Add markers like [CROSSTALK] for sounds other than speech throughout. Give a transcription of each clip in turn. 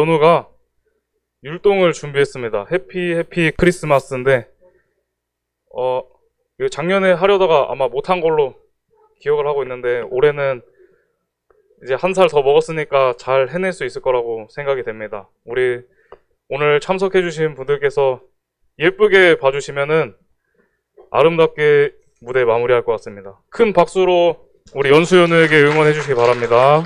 연우가 율동을 준비했습니다. 해피 해피 크리스마스인데 어 작년에 하려다가 아마 못한 걸로 기억을 하고 있는데 올해는 이제 한 살 더 먹었으니까 잘 해낼 수 있을 거라고 생각이 됩니다. 우리 오늘 참석해주신 분들께서 예쁘게 봐주시면은 아름답게 무대 마무리할 것 같습니다. 큰 박수로 우리 연수연우에게 응원해 주시기 바랍니다.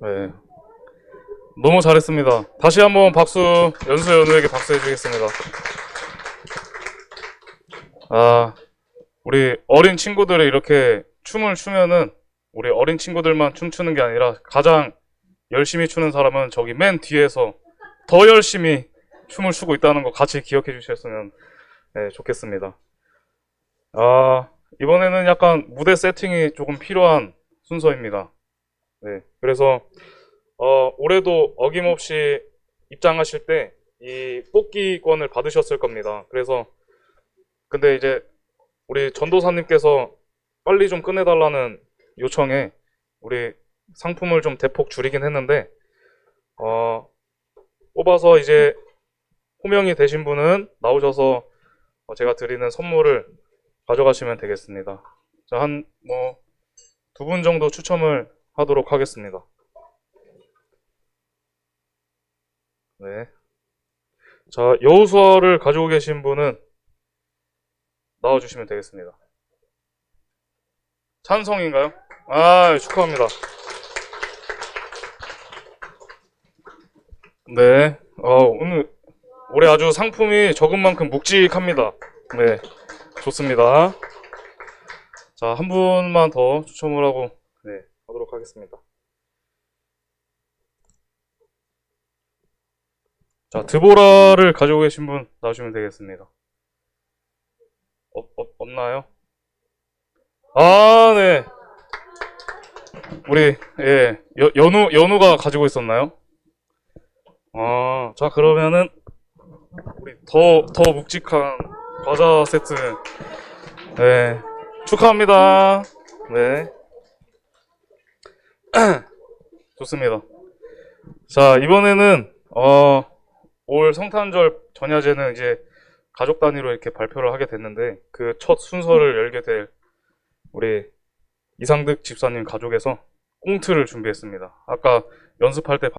네. 너무 잘했습니다. 다시 한번 박수, 연수 연우에게 박수 해주겠습니다. 아, 우리 어린 친구들이 이렇게 춤을 추면은 우리 어린 친구들만 춤추는 게 아니라 가장 열심히 추는 사람은 저기 맨 뒤에서 더 열심히 춤을 추고 있다는 거 같이 기억해 주셨으면 네, 좋겠습니다. 아, 이번에는 약간 무대 세팅이 조금 필요한 순서입니다. 네, 그래서 어, 올해도 어김없이 입장하실 때 이 뽑기권을 받으셨을 겁니다. 그래서 근데 이제 우리 전도사님께서 빨리 좀 끝내달라는 요청에 우리 상품을 좀 대폭 줄이긴 했는데 어, 뽑아서 이제 호명이 되신 분은 나오셔서 어, 제가 드리는 선물을 가져가시면 되겠습니다. 자, 한 뭐 두 분 정도 추첨을 하도록 하겠습니다. 네. 자, 여우수화를 가지고 계신 분은 나와주시면 되겠습니다. 찬성인가요? 아, 축하합니다. 네. 어, 오늘, 올해 아주 상품이 적은 만큼 묵직합니다. 네. 좋습니다. 자, 한 분만 더 추첨을 하고, 네, 하도록 하겠습니다. 자, 드보라를 가지고 계신 분 나오시면 되겠습니다. 없, 없, 없나요? 아, 네. 우리, 예, 여, 연우, 연우가 가지고 있었나요? 아, 자, 그러면은, 우리 더, 더 묵직한 과자 세트, 네, 축하합니다. 네. [CLEARS THROAT] 좋습니다. 자, 이번에는, 어, 올 성탄절 전야제는 이제 가족 단위로 이렇게 발표를 하게 됐는데 그 첫 순서를 열게 될 우리 이상득 집사님 가족에서 꽁트를 준비했습니다. 아까 연습할 때